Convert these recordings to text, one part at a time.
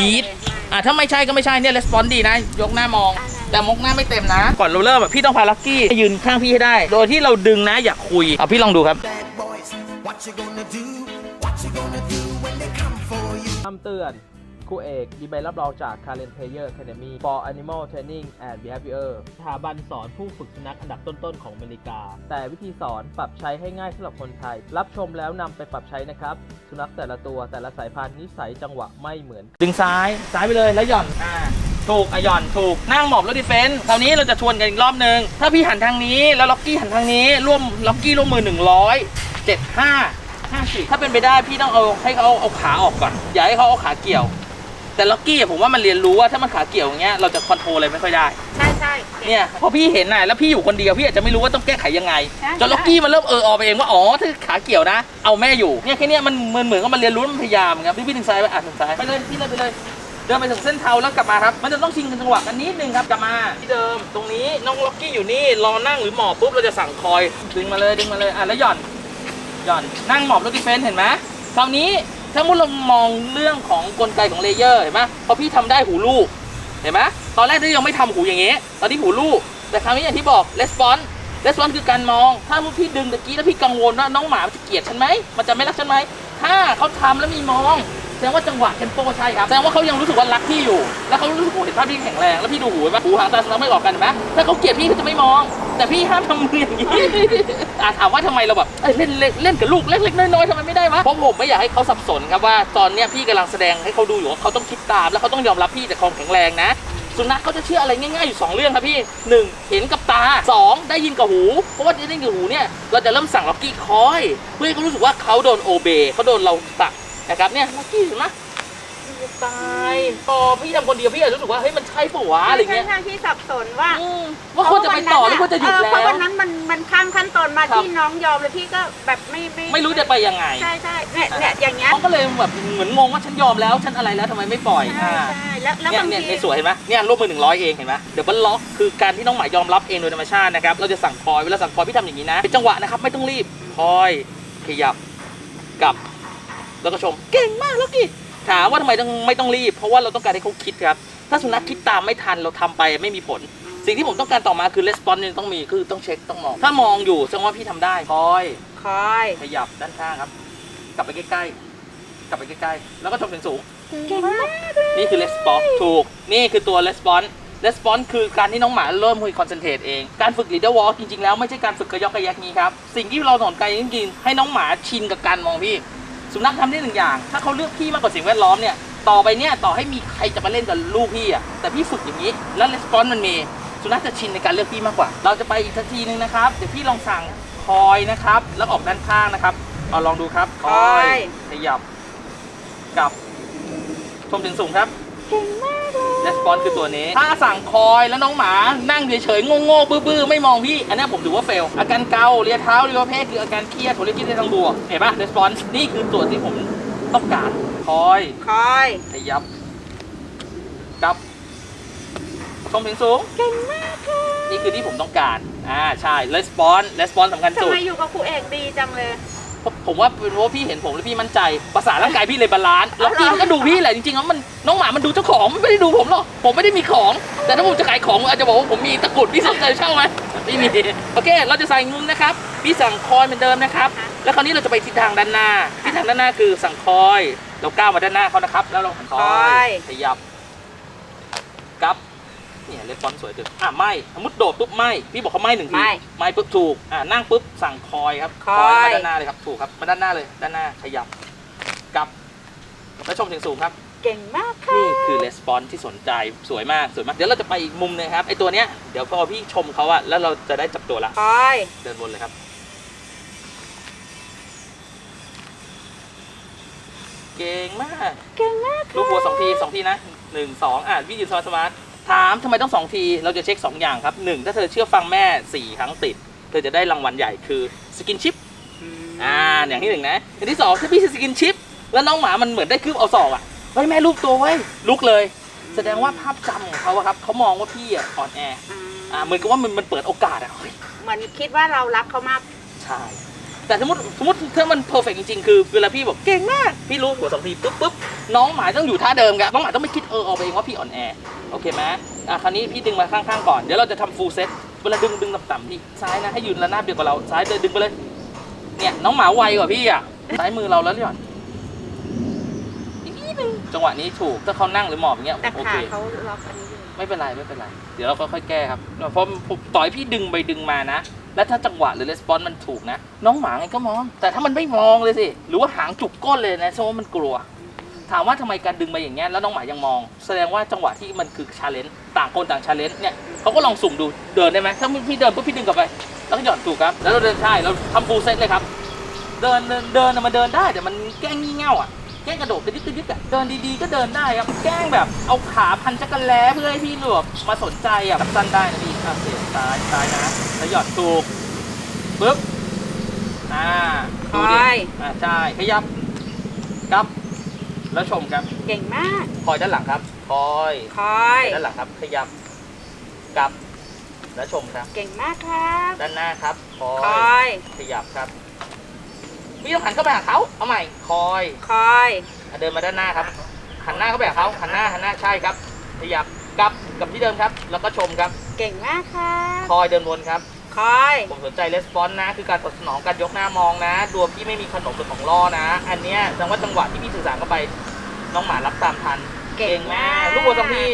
ยีดอะถ้าไม่ใช่ก็ไม่ใช่เนี่ยレスปอนดีนะ ยกหน้ามอง แต่มกหน้าไม่เต็มนะ ก่อนเราเริ่มอะพี่ต้องพาลักกี้ยืนข้างพี่ให้ได้ โดยที่เราดึงนะอยากคุยเอาพี่ลองดูครับ bad boys. What you gonna do? What you gonna do when they come for you? คำเตือน ครูเอกมีใบรับรองจาก Karen Player Academy for Animal Training and Behavior สถาบันสอนผู้ฝึกสุนัขอันดับต้นๆของอเมริกา แต่วิธีสอนปรับใช้ให้ง่ายสำหรับคนไทย รับชมแล้วนำไปปรับใช้นะครับ สุนัขแต่ละตัวแต่ละสายพันธุ์นิสัยจังหวะไม่เหมือน ดึงซ้ายซ้ายไปเลยแล้วหย่อนอ่าถูกอะหย่อนถูกนั่งหมอบแล้วดิเฟนต์คราวนี้เราจะชวนกันอีกรอบนึง ถ้าพี่หันทางนี้แล้วล็อกกี้หันทางนี้ร่วมล็อกกี้ร่วมมือ 100 75 50ถ้าเป็นไปได้พี่ต้องเอาให้เขาเอาขาออกก่อน อย่าให้เขาเอาขาเกี่ยว แต่ล็อกกี้อะผมว่ามันเรียนรู้ว่าถ้ามันขาเกี่ยวอย่างเงี้ยเราจะคอนโทรลอะไรไม่ค่อยได้ ใช่ใช่เนี่ยพอพี่เห็นน่ะแล้วพี่อยู่คนเดียวพี่อาจจะไม่รู้ว่าต้องแก้ไขยังไงใช่ จนล็อกกี้มันเริ่มเออออไปเองว่าอ๋อถ้าขาเกี่ยวนะ เอาแม่อยู่เนี่ยแค่เนี้ยมันมันเหมือนกับมันเรียนรู้มันพยายามครับพี่พี่ถึงซ้ายไปอะถึงซ้ายไปเลยพี่เลยไปเลยเดินไปถึงเส้นเทาแล้วกลับมาครับ มันจะต้องชิงกันจังหวะกันนิดนึงครับกลับมาที่เดิมตรงนี้น้องล็อกกี้อยู่นี่รอนั่งหรือหมอบปุ๊บเราจะสั่งคอยดึงมาเลยดึงมาเลยอะแล้วหย่อน หย่อนนั่งหมอบแล้วดิเฟนส์เห็นไหมคราวนี้ ถ้ามุดเรามองเรื่องของกลไกของเลเยอร์เห็นไหมพอพี่ทำได้หูลูกเห็นไหมตอนแรกที่ยังไม่ทำหูอย่างเงี้ยตอนนี้หูลูก แต่คราวนี้อย่างที่บอก response response คือการมอง ถ้ามุพี่ดึงตะกี้แล้วพี่กังวลว่าน้องหมาจะเกลียดฉันไหมมันจะไม่รักฉันไหมถ้าเขาทำแล้วมีมองแสดงว่าจังหวะเทมโปใช่ครับแสดงว่าเขายังรู้สึกว่ารักพี่อยู่ แล้วเขารู้สึกว่าเห็นภาพพี่แข็งแรงแล้วพี่ดูหูเห็นไหมหูหางตาสุนัขไม่ออกกันเห็นไหมถ้าเขาเกลียดพี่เขาจะไม่มอง แต่พี่ห้ามทำมืออย่างนี้อะถามว่าทำไมเราแบบเอ้ยเล่นเล่นเล่นกับลูกเล็กๆน้อยๆทำไมไม่ได้วะเพราะผมไม่อยากให้เขาสับสนครับว่าตอนเนี้ยพี่กำลังแสดงให้เขาดูอยู่ว่าเขาต้องคิดตามแล้วเขาต้องยอมรับพี่แต่ความแข็งแรงนะ สุนัขเขาจะเชื่ออะไรง่ายๆอยู่2เรื่องครับพี่ 1. เห็นกับตา 2. ได้ยินกับหูเพราะว่าได้ยินกับหูเนี่ยเราจะเริ่มสั่งล็อกกี้คอย เพื่อให้เขารู้สึกว่าเขาโดนโอเบเขาโดนเราตักนะครับเนี่ยล็อกกี้เห็นไหม ตายพอพี่ทำคนเดียวพี่อาจจะรู้สึกว่าเฮ้ยมันใช่ปะวะอะไรเงี้ยใช่ที่สับสนว่าอืมว่าควรจะไปต่อหรือควรจะหยุดเออแล้เพราะว วันนั้นมันมันข้ามขั้นตอนมาครับ ที่น้องยอมเลยพี่ก็แบบไม่ไม่ไม่รู้จะไปยังไงใช่ใช่เนี่ยเนี่ยอย่างเงี้ยเขาก็เลยแบบเหมือนงงว่าฉันยอมแล้วฉันอะไรแล้วทำไมไม่ปล่อยใช่อ่าใช่แล้วแล้วเนี่ยบางเนี่ยที ในสวยเห็นไหมเนี่ยรูปมือหนึ่งร้อยเองเห็นไหมเดี๋ยวบัลล็อกคือการที่น้องหมายอมรับเองโดยธรรมชาตินะครับเราจะสั่งคอยเวลาสั่งคอยพี่ทำอย่างนี้นะเป็นจังหวะนะครับไม่ต้องรีบคอยขยับกลับ แล้วก็ชมเก่งมากล็อกกี้ ถามว่าทำไมต้องไม่ต้องรีบ เพราะว่าเราต้องการให้เขาคิดครับ ถ้าสุนัขคิดตามไม่ทันเราทำไปไม่มีผล สิ่งที่ผมต้องการต่อมาคือ response เนี่ยต้องมีคือต้องเช็คต้องมอง ถ้ามองอยู่แสดงว่าพี่ทำได้คอย คอย ขยับด้านข้างครับ กลับไปใกล้ๆกลับไปใกล้ๆแล้วก็ชมเสียงสูงเก่งมากนี่คือ response ถูก นี่คือตัว response response คือการที่น้องหมาเริ่มคุย concentrate เอง การฝึก leader walk จริงๆแล้วไม่ใช่การฝึกกระยอกกระแยกนี้ครับสิ่งที่เราสอนใจจริงๆให้น้องหมาชินกับการมองพี่ สุนัขทำได้หนึ่งอย่าง ถ้าเขาเลือกพี่มากกว่าสิ่งแวดล้อมเนี่ย ต่อไปเนี่ยต่อให้มีใครจะมาเล่นกับลูกพี่อะ แต่พี่ฝึกอย่างนี้ แล้ว response มันมี สุนัขจะชินในการเลือกพี่มากกว่า เราจะไปอีกสักทีนึงนะครับ เดี๋ยวพี่ลองสั่งคอยนะครับ แล้วออกด้านข้างนะครับ เอาลองดูครับคอย ขยับ กลับ ชมถึงสูงครับ เก่ร s ปอนคือตัวนี้ ถ้าสั่งคอยแล้วน้องหมานั่งเฉยๆโง่ๆบื้อๆ ไม่มองพี่ อันนี้ผมถือว่าเฟล อาการเกาเรียเท้าเรียเพศคืออาการเครียดผมเรียกคิดในทางบวก เห็นปะ r รสปอนนี่คือตัวที่ผมต้องการ คอยคอยขยับกับชมเสียงสูง เก่งมากค่ะนี่คือที่ผมต้องการ อ่า ใช่ r ร s ปอน r ร s ปอนสำคัญสุดทำไมอยู่กับครูเอกดีจังเลย ผมผมว่าเป็นเพราะว่าพี่เห็นผมแล้วพี่มั่นใจภาษาร่างกายพี่เลยบาลานซ์แล้วพี่มันก็ดูพี่แหละจริงๆแล้วมันน้องหมามันดูเจ้าของมันไม่ได้ดูผมหรอกผมไม่ได้มีของ แต่ถ้าผมจะขายของผมอาจจะบอกว่าผมมีตะกรุดพี่สนใจเช่าไหมไม่มีโอเค เราจะใส่งุ้มนะครับพี่สั่งคอยเหมือนเดิมนะครับ แล้วคราวนี้เราจะไปทิศทางด้านหน้าทิศทางด้านหน้าคือสั่งคอย เราก้าวมาด้านหน้าเขานะครับ แล้วเราหันคอยขยับกลับ เนี่ยเลฟอนสวยจังอะไม่สมมติโดดปุ๊บไม่พี่บอกเขาไม่หนึ่งทีไม่ไม่ปุ๊บถูกอ่านั่งปุ๊บสั่งคอยครับคอย มาด้านหน้าเลยครับถูกครับมาด้านหน้าเลยด้านหน้าขยับกลับแล้วชมเสียงสูงครับ เก่งมากค่ะ นี่คือレスปอนที่สนใจสวยมากสวยมาก เดี๋ยวเราจะไปอีกมุมหนึงครับไอตัวเนี้ยเดี๋ยวพอพี่ชมเขาอะแล้วเราจะได้จับตัวละ คอย เดินวนเลยครับ เก่งมาก เก่งมากลูกหัวสองทีสองทีนะหนึ่งสองอะพี่ยืนสมาร์ทสมาร์ท ถามทำไมต้องสองทีเราจะเช็คสองอย่างครับหนึ่งถ้าเธอเชื่อฟังแม่สี่ครั้งติด เธอจะได้รางวัลใหญ่คือสกินชิปอ่าอย่างที่หนึ่งนะอย่างที่สองถ้าพี่สกินชิป แล้วน้องหมามันเหมือนได้คืบเอาศอกอะเฮ้ยแม่ลูกตัวเว้ยลุกเลย แสดงว่าภาพจำของเขาอะครับเขามองว่าพี่อะอ่อนแออ่าเหมือนกับว่ามันมันเปิดโอกาสอะเฮ้ยเหมือนคิดว่าเรารักเขามากใช่ แต่สมมติสมมติถ้ามันเพอร์เฟกจริงๆ คือเวลาพี่บอกเก่งมาก พี่รู้หัวสองทีปุ๊บปุ๊บน้องหมายต้องอยู่ท่าเดิมครับน้องหมายต้องไม่คิดเออเอาไปเองว่าพี่อ่อนแอโอเคไหมอะคราวนี้พี่ดึงมาข้างๆก่อนเดี๋ยวเราจะทำฟูลเซ็ตเวลาดึงดึงต่ำๆพี่ซ้ายนะให้ยืนระนาบเดียวกับเราซ้ายเลยดึงไปเลยเนี่ยน้องหมาไวกว่าพี่อะซ้ายมือเราแล้วเนี่ยอีกนิดนึงจังหวะนี้ถูกถ้าเขานั่งหรือหมอบอย่างเงี้ยแต่โอขาเค เขาล็อกอันนี้อยู่ไม่เป็นไรไม่เป็นไร เดี๋ยวเราค่อยๆแก้ครับ เพราะผมต่อยพี่ดึงไปดึงมานะ แล้วถ้าจังหวะหรือレスปอนมันถูกนะ น้องหมาไงก็มอง แต่ถ้ามันไม่มองเลยสิ หรือว่าหางจุกก้นเลยนะแสดงว่ามันกลัว ถามว่าทำไมการดึงมาอย่างเงี้ยแล้วน้องหมายังมอง แสดงว่าจังหวะที่มันคือชาเลนจ์ต่างคนต่างชาเลนจ์เนี่ยเขาก็ลองสุ่มดูเดินได้ไหมถ้าพี่เดินปุ๊บพี่ดึงกลับไป แล้วก็หย่อนถูกครับ แล้วเราเดินใช่เราทำฟูลเซตเลยครับ เดินเดินเดินน่ะมันเดินได้แต่มันแกล้งงี่เง่าอะแกล้งกระโดดกระดิกกระดิกอะเดินดีๆก็เดินได้ครับแกล้งแบบเอาขาพันจักรแล้เพื่อให้พี่หลวบมาสนใจอะสั้นได้นะพี่อะเสียซ้ายซ้ายนะ แล้วหย่อนถูกปึ๊บอ่าดูดิคอย อ่าใช่ขยับครับ แล้วชมครับเก่งมาก คอยด้านหลังครับคอยคอย ด้านหลังครับ ขยับกลับ แล้วชมครับ เก่งมากครับ ด้านหน้าครับคอคยอยขยับครับพี่ต้องหันเข้าไปหาเขาเอาใหม่คอย คอย อะเดินมาด้านหน้าครับ หันหน้าเข้าไปหาเขาหันหน้าหันหน้าใช่ครับขยับ กลับกลับที่เดิมครับ แล้วก็ชมครับ เก่งมากครับคอยเดินวนครับ คอย ผมสนใจレスปอนนะ คือการตอบสนองการยกหน้ามองนะดวพี่ไม่มีขนมหรือของล่อนะ อันเนี้ยแสดงว่าจังหวะที่พี่สื่อสารเข้าไป น้องหมารับตามทันเก่งมาก ลูกบอลสองที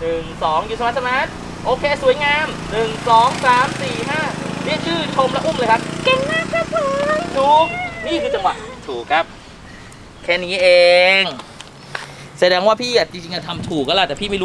หนึ่งสองอยู่สมาร์ทสมาร์ทโอเค สวยงามหนึ่งสองสามสี่ห้าเรียกชื่อชมและอุ้มเลยครับ เก่งมากครับผมถูก นี่คือจังหวะถูกครับ แค่นี้เอง แสดงว่าพี่อะจริงๆอะทำถูกก็แหละแต่พี่ไม่รู้